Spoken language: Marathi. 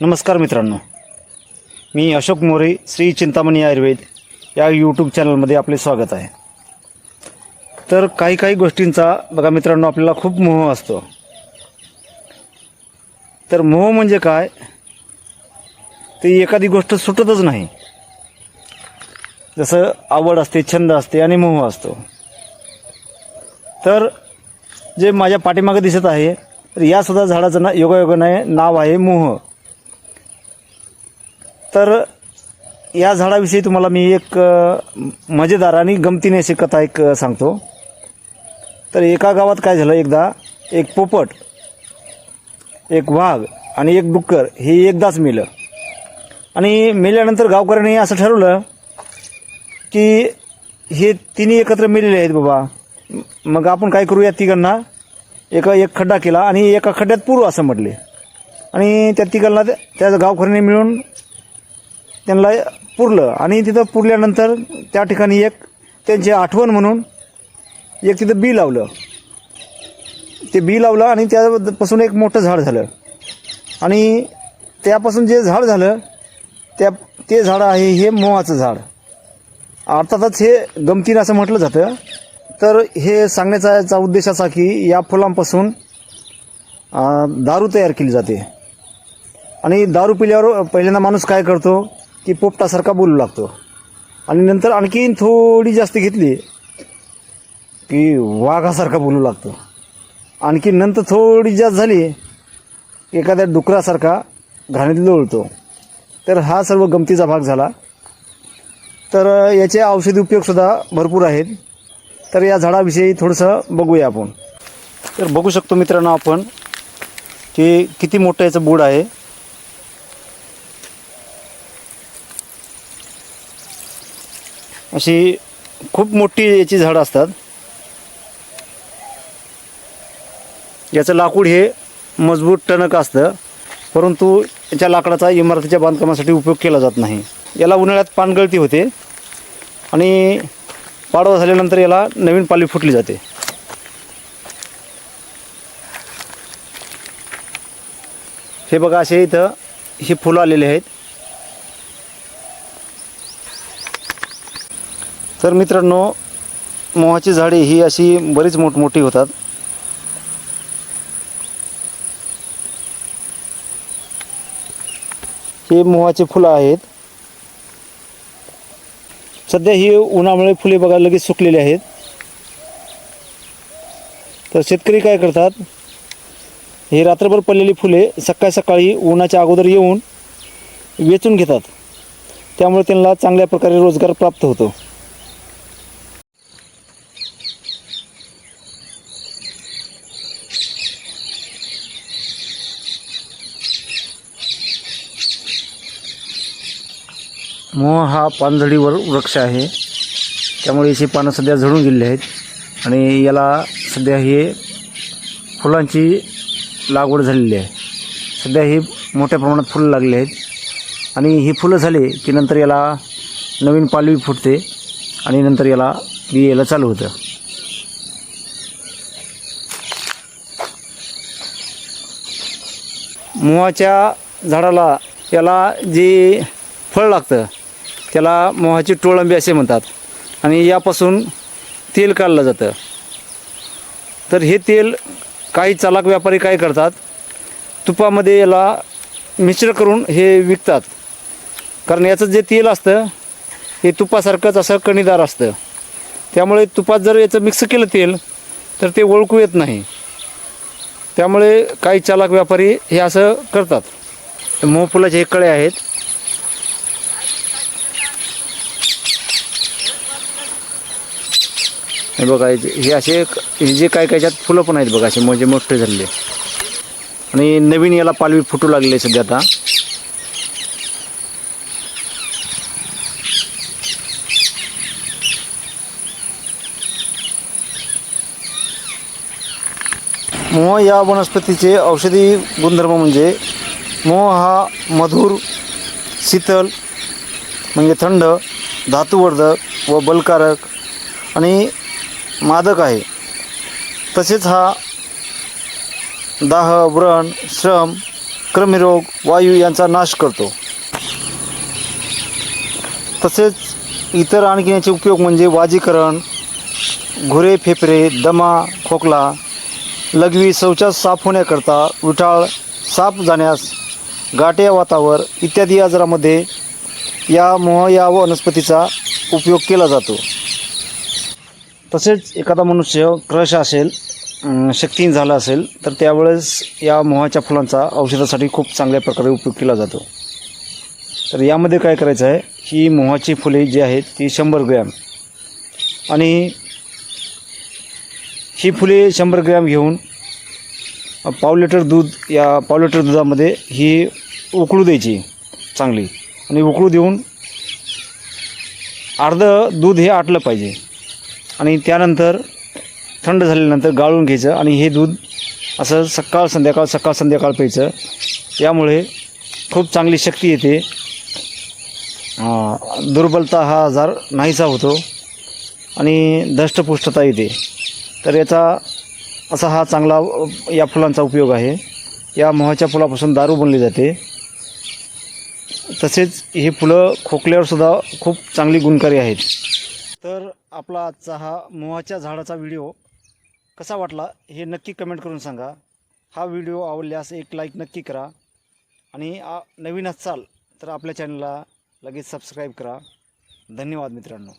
नमस्कार मित्रांनो. मी अशोक मोरे श्री चिंतामणी आयुर्वेद या यूट्यूब चॅनलमध्ये आपले स्वागत आहे. तर काही काही गोष्टींचा बघा मित्रांनो आपल्याला खूप मोह असतो. तर मोह म्हणजे काय? ती एखादी गोष्ट सुटतच नाही. जसं आवड असते छंद असते आणि मोह असतो. तर जे माझ्या पाठीमागं दिसत आहे तर या सुद्धा झाडाचं ना योगायोगाने नाव आहे मोह. तर या झाडाविषयी तुम्हाला मी एक मजेदार आणि गमतीने अशी कथा एक सांगतो. तर एका गावात काय झालं एकदा एक पोपट एक वाघ आणि एक डुक्कर हे एकदाच मेलं. आणि मेल्यानंतर गावकऱ्यांनी असं ठरवलं की हे तिन्ही एकत्र मेलेले आहेत बाबा. मग आपण काय करूया तिघांना? एका एक खड्डा केला आणि एका खड्ड्यात पुरू असं म्हटले. आणि त्या तिघांना त्या त्या गावकऱ्यांनी मिळून त्यांना पुरलं. आणि तिथं पुरल्यानंतर त्या ठिकाणी एक त्यांची आठवण म्हणून एक तिथं बी लावलं. ते बी लावलं आणि त्यापासून एक मोठं झाड झालं. आणि त्यापासून जे झाड झालं त्या ते झाड आहे हे मोहाचं झाड. अर्थातच हे गमतीनं असं म्हटलं जातं. तर हे सांगण्याचा याचा उद्देश असा की या फुलांपासून दारू तयार केली जाते. आणि दारू पिल्यावर पहिल्यांदा माणूस काय करतो? की पोपटासारखा बोलू लागतो. आणि नंतर आणखीन थोडी जास्त घेतली की वाघासारखा बोलू लागतो. आणखी नंतर थोडी जास्त झाली एखाद्या डुकरासारखा घाणीत लोळतो. तर हा सर्व गमतीचा भाग झाला. तर याचे औषधी उपयोगसुद्धा भरपूर आहेत. तर या झाडाविषयी थोडंसं बघूया आपण. तर बघू शकतो मित्रांनो आपण की किती मोठं याचं बूड आहे. अशी खूप मोठी याची झाडं असतात. याचं लाकूड हे मजबूत टणक असतं परंतु याच्या लाकडाचा इमारतीच्या बांधकामासाठी उपयोग केला जात नाही. याला उन्हाळ्यात पानगळती होते आणि पाडवा झाल्यानंतर याला नवीन पाली फुटली जाते. हे बघा असे इथं ही फुलं आलेली आहेत. तर मित्रांनो मोहाची झाडे ही अशी बरीच मोठमोठी होतात. हे मोहाचे फुलं आहेत. सध्या ही उन्हामुळे फुले बघा लगेच सुकलेली आहेत. तर शेतकरी काय करतात हे रात्रभर पडलेली फुले सकाळी सकाळी उन्हाच्या अगोदर येऊन वेचून घेतात. त्यामुळे त्यांना चांगल्या प्रकारे रोजगार प्राप्त होतो. मोह हा पानझडीवर वृक्ष आहे. त्यामुळे याची पानं सध्या झडून गेलेली आहेत. आणि याला सध्या हे फुलांची लागवड झालेली आहे. सध्या ही मोठ्या प्रमाणात फुलं लागले आहेत. आणि ही फुलं झाली की नंतर याला नवीन पालवी फुटते आणि नंतर याला बी यायला चालू होतं. मोहाच्या झाडाला याला जे फळ लागतं त्याला मोहाची टोळंबी असे म्हणतात. आणि यापासून तेल काढलं जातं. तर हे तेल काही चालाक व्यापारी काय करतात? तुपामध्ये याला मिश्र करून हे विकतात. कारण याचं जे तेल असतं हे तुपासारखंच असं कणीदार असतं. त्यामुळे तुपात जर याचं मिक्स केलं तेल तर ते ओळखू येत नाही. त्यामुळे काही चालक व्यापारी हे असं करतात. मोहफुलाचे हे कळे आहेत. हे बघा हे असे हे जे काय काय ज्यात फुलं पण आहेत बघा असे म्हणजे मोठे झालेले. आणि नवीन याला पालवी फुटू लागले सध्या आता. मोह या वनस्पतीचे औषधी गुणधर्म म्हणजे मोह हा मधुर शीतल म्हणजे थंड धातुवर्धक व बलकारक आणि मादक आहे. तसेच हा दाह व्रण श्रम क्रमिरोग वायू यांचा नाश करतो. तसेच इतर आणखी याचे उपयोग म्हणजे वाजीकरण घुरे फेफरे दमा खोकला लघवी शौचास साफ होण्याकरता विठाळ साफ जाण्यास गाठ्या वातावर इत्यादी आजारामध्ये या मोह या वनस्पतीचा उपयोग केला जातो. तसेच एखादा मनुष्य क्रश असेल शक्तीन शक्तीहीन झाला असेल तर त्यावेळेस या मोहाच्या फुलांचा औषधासाठी खूप चांगल्या प्रकारे उपयोग केला जातो. तर यामध्ये काय करायचं आहे ही मोहाची फुले जी आहेत ती शंभर ग्रॅम. आणि ही फुले शंभर ग्रॅम घेऊन पाव लिटर दूध या पाव लिटर दुधामध्ये ही उकळू द्यायची चांगली. आणि उकळू देऊन अर्धं दूध हे आटलं पाहिजे. आणि त्यानंतर थंड झाल्यानंतर गाळून घ्यायचं आणि हे दूध असं सकाळ संध्याकाळ सकाळ संध्याकाळ प्यायचं. यामुळे खूप चांगली शक्ती येते. दुर्बलता हा आजार नाहीसा होतो आणि दष्टपुष्टता येते तर याचा असा हा चांगला या फुलांचा उपयोग आहे. या मोहाच्या फुलापासून दारू बनली जाते. तसेच ही फुलं खोकल्यावरसुद्धा खूप चांगली गुणकारी आहेत. तर आपला आजचा हा मोहाच्या झाडाचा व्हिडिओ कसा वाटला हे नक्की कमेंट करून सांगा. हा व्हिडिओ आवडल्यास एक लाईक नक्की करा आणि नवीन असाल तर आपल्या चॅनलला लगेच सबस्क्राईब करा. धन्यवाद मित्रांनो.